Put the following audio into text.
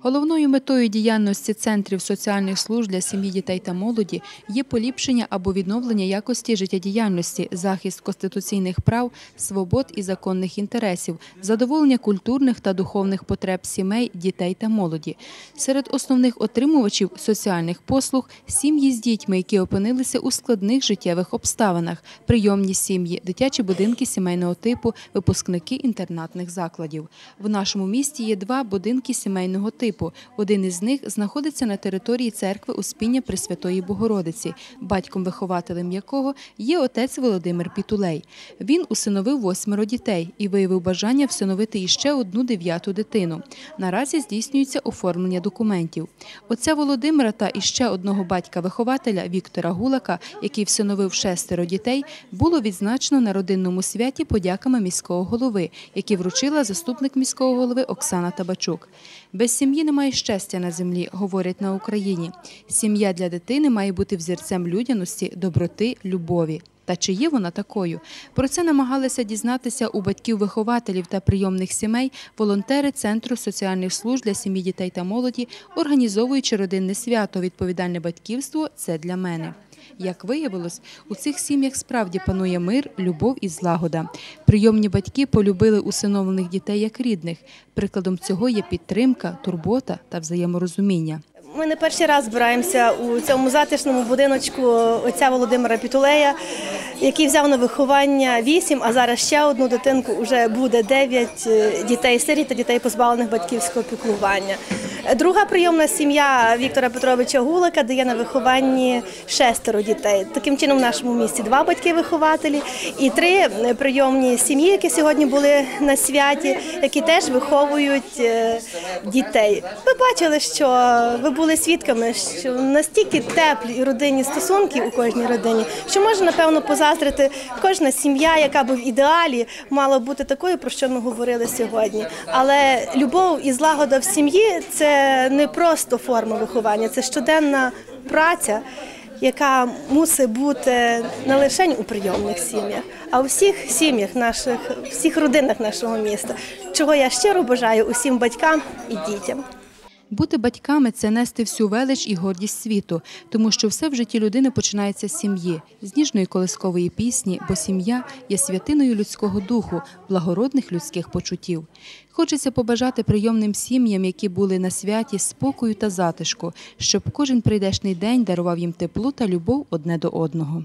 Головною метою діяльності центрів соціальних служб для сім'ї, дітей та молоді є поліпшення або відновлення якості життєдіяльності, захист конституційних прав, свобод і законних інтересів, задоволення культурних та духовних потреб сімей, дітей та молоді. Серед основних отримувачів соціальних послуг сім'ї з дітьми, які опинилися у складних життєвих обставинах, прийомні сім'ї, дитячі будинки сімейного типу, випускники інтернатних закладів. В нашому місті є два будинки сімейного типу. Один із них знаходиться на території церкви Успіння Пресвятої Богородиці, батьком-вихователем якого є отець Володимир Пітулей. Він усиновив восьмеро дітей і виявив бажання всиновити іще одну дев'яту дитину. Наразі здійснюється оформлення документів. Отця Володимира та іще одного батька-вихователя Віктора Гулака, який всиновив шестеро дітей, було відзначено на родинному святі подяками міського голови, які вручила заступник міського голови Оксана Табачук. Без сім'ї немає щастя на землі, говорять на Україні. Сім'я для дитини має бути взірцем людяності, доброти, любові. Та чи є вона такою? Про це намагалися дізнатися у батьків-вихователів та прийомних сімей волонтери Центру соціальних служб для сім'ї, дітей та молоді, організовуючи родинне свято Відповідальне батьківство це для мене. Як виявилось, у цих сім'ях справді панує мир, любов і злагода. Прийомні батьки полюбили усиновлених дітей як рідних. Прикладом цього є підтримка, турбота та взаєморозуміння. Ми не перший раз збираємося у цьому затишному будиночку отця Володимира Пітулея, який взяв на виховання вісім, а зараз ще одну дитинку вже буде дев'ять дітей сиріт та дітей позбавлених батьківського піклування. Друга прийомна сім'я Віктора Петровича Гулика дає на вихованні шестеро дітей. Таким чином, в нашому місті два батьки-вихователі і три прийомні сім'ї, які сьогодні були на святі, які теж виховують е, дітей. Ви бачили, що ви були свідками, що настільки теплі родинні стосунки у кожній родині, що можна напевно позаздрити кожна сім'я, яка б в ідеалі мала бути такою, про що ми говорили сьогодні. Але любов і злагода в сім'ї не просто форма виховання, це щоденна праця. Яка мусить бути не лише у прийомних сім'ях, а у всіх сім'ях наших, всіх родинах нашого міста, чого я щиро бажаю усім батькам і дітям. Бути батьками це нести всю велич і гордість світу, тому що все в житті людини починається з сім'ї, з ніжної колискової пісні, бо сім'я є святиною людського духу, благородних людських почуттів. Хочеться побажати прийомним сім'ям, які були на святі, спокою та затишку, щоб кожен прийдешний день дарував їм тепло та любов одне до одного.